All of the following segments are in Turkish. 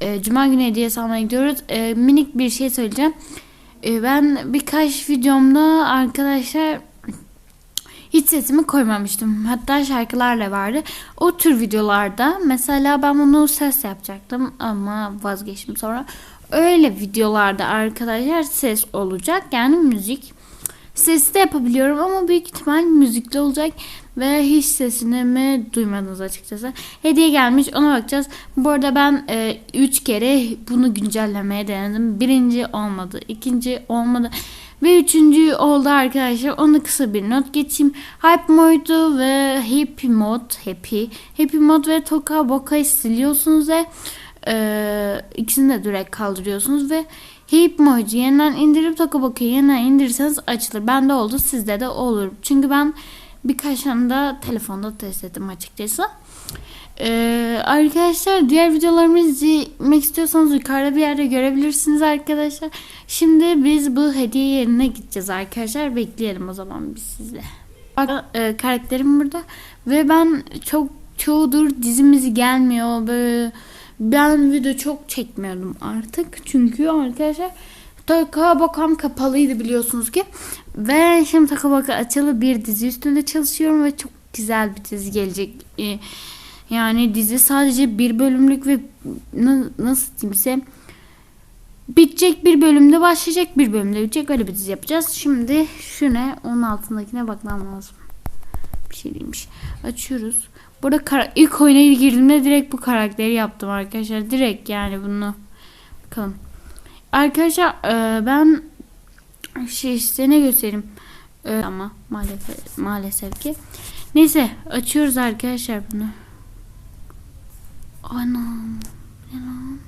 E, Cuma günü hediyesi almaya gidiyoruz. E, minik bir şey söyleyeceğim. E, ben birkaç videomda arkadaşlar hiç sesimi koymamıştım. Hatta şarkılarla vardı. O tür videolarda mesela ben bunu ses yapacaktım ama vazgeçtim sonra. Öyle videolarda arkadaşlar ses olacak. Yani müzik. Sesi de yapabiliyorum ama büyük ihtimal müzikli olacak ve hiç sesini mi duymadınız açıkçası. Hediye gelmiş ona bakacağız. Bu arada ben 3 kere bunu güncellemeye denedim. Birinci olmadı, ikinci olmadı ve üçüncü oldu arkadaşlar. Onu kısa bir not geçeyim. Hype modu ve happy mod, happy, happy mod ve toka boka'yı siliyorsunuz ve e, ikisini de direkt kaldırıyorsunuz ve Hip Moji yeniden indirip Tokaboka'yı yeniden indirirseniz açılır. Bende oldu sizde de olur. Çünkü ben birkaç anda telefonda test ettim açıkçası. Ee, arkadaşlar diğer videolarımı izlemek istiyorsanız yukarıda bir yerde görebilirsiniz arkadaşlar. Şimdi biz bu hediye yerine gideceğiz arkadaşlar. Bekleyelim o zaman biz sizle. Bak e, karakterim burada ve ben çok çoğudur dizimiz gelmiyor böyle ben video çok çekmiyordum artık. Çünkü arkadaşlar Taka Bakam kapalıydı biliyorsunuz ki. Ve şimdi Taka Baka açılı bir dizi üstünde çalışıyorum ve çok güzel bir dizi gelecek. Ee, yani dizi sadece bir bölümlük ve nasıl diyeyimse bitecek bir bölümde başlayacak bir bölümde bitecek öyle bir dizi yapacağız. Şimdi şu ne? Onun altındakine bakmam lazım. Bir şey değilmiş. Açıyoruz. Burada ilk oyuna girdiğimde direkt bu karakteri yaptım arkadaşlar. Direkt yani bunu. Bakalım. Arkadaşlar e, ben şey size ne göstereyim. E, ama maalesef, maalesef ki. Neyse açıyoruz arkadaşlar bunu. Anam. Anam.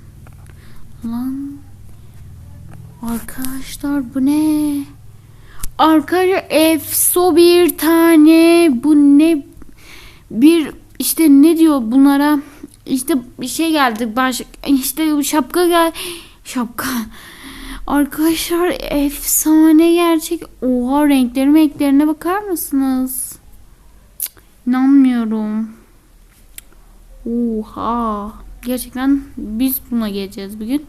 Lan. Arkadaşlar bu ne? Arkadaşlar efso bir tane. Bu ne? Bir işte ne diyor bunlara? İşte bir şey geldi. Baş, işte şapka gel. Şapka. Arkadaşlar efsane gerçek. Oha renkleri renklerine bakar mısınız? İnanmıyorum. Oha. Gerçekten biz buna geleceğiz bugün.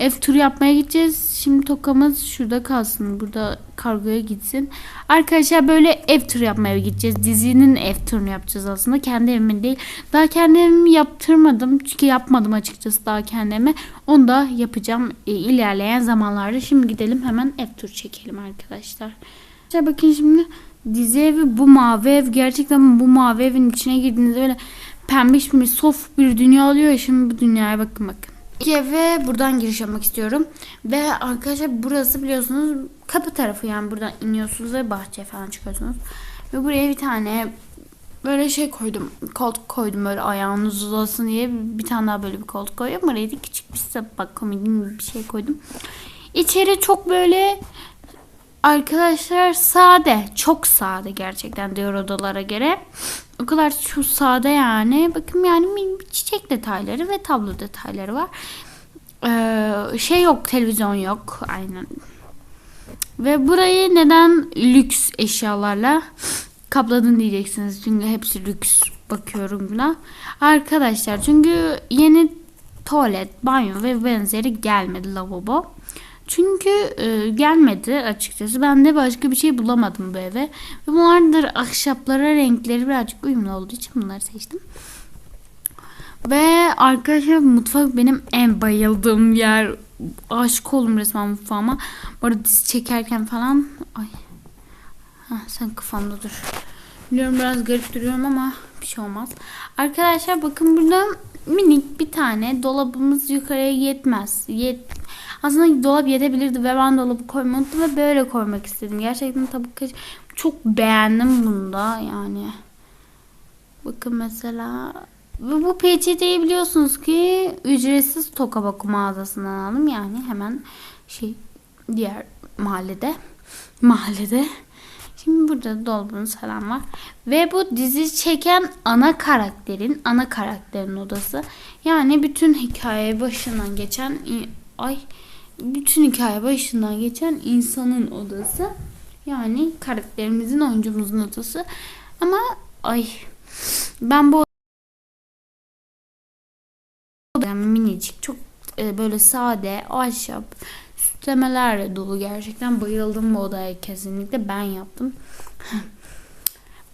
Ev turu yapmaya gideceğiz. Şimdi tokamız şurada kalsın. Burada kargoya gitsin. Arkadaşlar böyle ev turu yapmaya gideceğiz. Dizinin ev turunu yapacağız aslında. Kendi evimin değil. Daha kendi evimi yaptırmadım. Çünkü yapmadım açıkçası daha kendime. Onu da yapacağım e, ilerleyen zamanlarda. Şimdi gidelim hemen ev turu çekelim arkadaşlar. Arkadaşlar bakın şimdi dizi evi bu mavi ev. Gerçekten bu mavi evin içine girdiğinizde böyle pembiş bir soft bir dünya oluyor. Şimdi bu dünyaya bakın bakın. Eve buradan giriş yapmak istiyorum. Ve arkadaşlar burası biliyorsunuz kapı tarafı yani buradan iniyorsunuz ve bahçeye falan çıkıyorsunuz. Ve buraya bir tane böyle şey koydum. Koltuk koydum böyle ayağınız uzasın diye. Bir tane daha böyle bir koltuk koydum. Buraya da küçük bir bak komedin bir şey koydum. İçeri çok böyle arkadaşlar sade. Çok sade gerçekten diğer odalara göre. O kadar şu sade yani. Bakın yani çiçek detayları ve tablo detayları var. Ee, şey yok televizyon yok. Aynen. Ve burayı neden lüks eşyalarla kapladın diyeceksiniz. Çünkü hepsi lüks bakıyorum buna. Arkadaşlar çünkü yeni tuvalet, banyo ve benzeri gelmedi lavabo. Çünkü e, gelmedi açıkçası. Ben de başka bir şey bulamadım bu eve. Ve bunlardır ahşaplara renkleri birazcık uyumlu olduğu için bunları seçtim. Ve arkadaşlar mutfak benim en bayıldığım yer. Aşık oldum resmen mutfağıma. Bu arada dizi çekerken falan. Ay. Heh, sen kafamda dur. Biliyorum biraz garip duruyorum ama bir şey olmaz. Arkadaşlar bakın burada minik bir tane dolabımız yukarıya yetmez. Yet aslında dolap yetebilirdi ve ben dolabı koymayı unuttum ve böyle koymak istedim. Gerçekten tabii ki çok beğendim bunda yani. Bakın mesela ve bu peçeteyi biliyorsunuz ki ücretsiz Toka Baku mağazasından aldım. Yani hemen şey diğer mahallede mahallede Şimdi burada dolabımız falan var. Ve bu dizi çeken ana karakterin, ana karakterin odası. Yani bütün hikaye başından geçen ay bütün hikaye başından geçen insanın odası. Yani karakterimizin, oyuncumuzun odası. Ama ay ben bu Yani minicik çok e, böyle sade ahşap süslemelerle dolu gerçekten bayıldım bu odaya kesinlikle ben yaptım.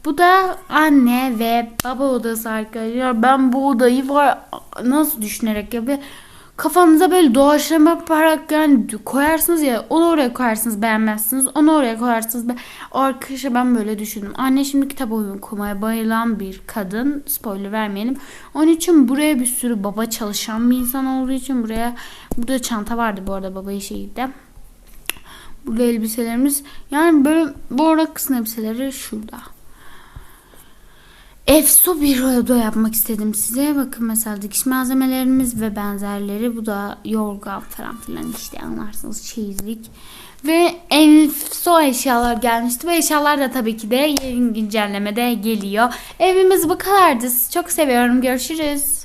Bu da anne ve baba odası arkadaşlar. Ben bu odayı var nasıl düşünerek ya bir kafanıza böyle doğaçlama yaparak yani koyarsınız ya onu oraya koyarsınız beğenmezsiniz onu oraya koyarsınız. Be arkadaşlar ben böyle düşündüm. Anne şimdi kitap okumaya bayılan bir kadın spoiler vermeyelim. Onun için buraya bir sürü baba çalışan bir insan olduğu için buraya burada çanta vardı bu arada baba işe gitti. Burada elbiselerimiz yani böyle bu arada kısım elbiseleri şurada Efsu bir oda yapmak istedim size. Bakın mesela dikiş malzemelerimiz ve benzerleri. Bu da yorgan falan filan işte anlarsınız çeyizlik. Ve Efsu eşyalar gelmişti. Ve eşyalar da tabii ki de yeni güncellemede geliyor. Evimiz bu kadardı. Çok seviyorum. Görüşürüz.